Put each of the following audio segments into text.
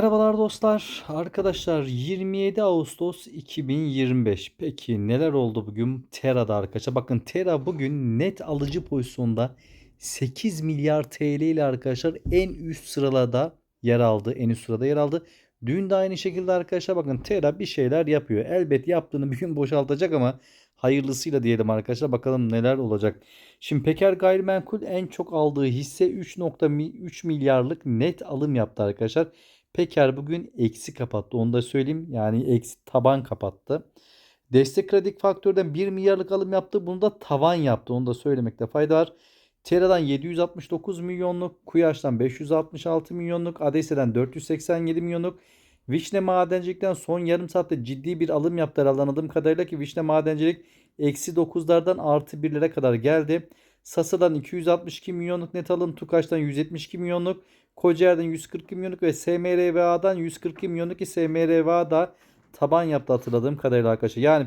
Merhabalar dostlar. Arkadaşlar 27 Ağustos 2025. Peki neler oldu bugün Tera'da arkadaşlar? Bakın Tera bugün net alıcı pozisyonda 8 milyar TL ile arkadaşlar en üst sıralarda yer aldı. En üst sırada yer aldı. Dün de aynı şekilde arkadaşlar bakın Tera bir şeyler yapıyor. Elbet yaptığını bir gün boşaltacak ama hayırlısıyla diyelim arkadaşlar. Bakalım neler olacak. Şimdi Peker Gayrimenkul en çok aldığı hisse 3.3 milyarlık net alım yaptı arkadaşlar. Peker bugün eksi kapattı. Onu da söyleyeyim. Yani eksi taban kapattı. Destek kredi faktörden 1 milyarlık alım yaptı. Bunu da tavan yaptı. Onu da söylemekte fayda var. Tera'dan 769 milyonluk, Kuyaş'tan 566 milyonluk, Adese'den 487 milyonluk, Vişne Madencilik'ten son yarım saatte ciddi bir alım yaptı herhalde anladığım kadarıyla ki Vişne Madencilik eksi 9'lardan artı 1'lere kadar geldi. Sasa'dan 262 milyonluk net alım, Tukaş'tan 172 milyonluk, Kocaer'den 142 milyonluk ve SMRVA'dan 142 milyonluk ki SMRVA da taban yaptı hatırladığım kadarıyla arkadaşlar. Yani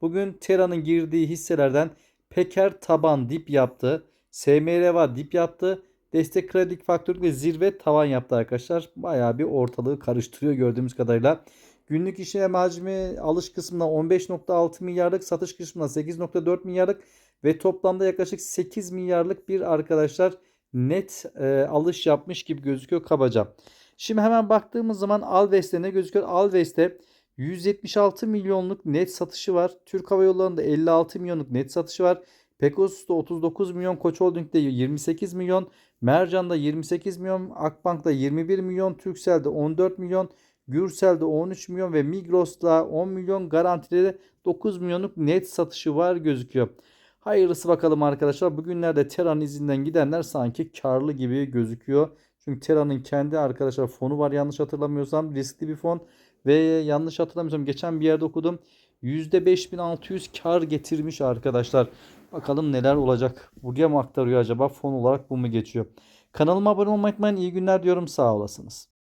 bugün Tera'nın girdiği hisselerden Peker taban dip yaptı. SMRVA dip yaptı. Destek kredi faktör ve zirve tavan yaptı arkadaşlar. Bayağı bir ortalığı karıştırıyor gördüğümüz kadarıyla. Günlük işlem hacmi alış kısmında 15.6 milyarlık, satış kısmında 8.4 milyarlık ve toplamda yaklaşık 8 milyarlık bir arkadaşlar net e, alış yapmış gibi gözüküyor kabaca. Şimdi hemen baktığımız zaman Alves'te ne gözüküyor? Alves'te 176 milyonluk net satışı var. Türk Hava Yolları'nda 56 milyonluk net satışı var. Pegasus'ta 39 milyon, Koç Holding'de 28 milyon, Mercan'da 28 milyon, Akbank'ta 21 milyon, Turkcell'de 14 milyon, Gürsel'de 13 milyon ve Migros'ta 10 milyon garantide 9 milyonluk net satışı var gözüküyor. Hayırlısı bakalım arkadaşlar. Bugünlerde Terra'nın izinden gidenler sanki karlı gibi gözüküyor. Çünkü Terra'nın kendi arkadaşlar fonu var yanlış hatırlamıyorsam. Riskli bir fon. Ve yanlış hatırlamıyorsam geçen bir yerde okudum. %5600 kar getirmiş arkadaşlar. Bakalım neler olacak. Buraya mı aktarıyor acaba? Fon olarak bu mu geçiyor? Kanalıma abone olmayı unutmayın. İyi günler diyorum. Sağ olasınız.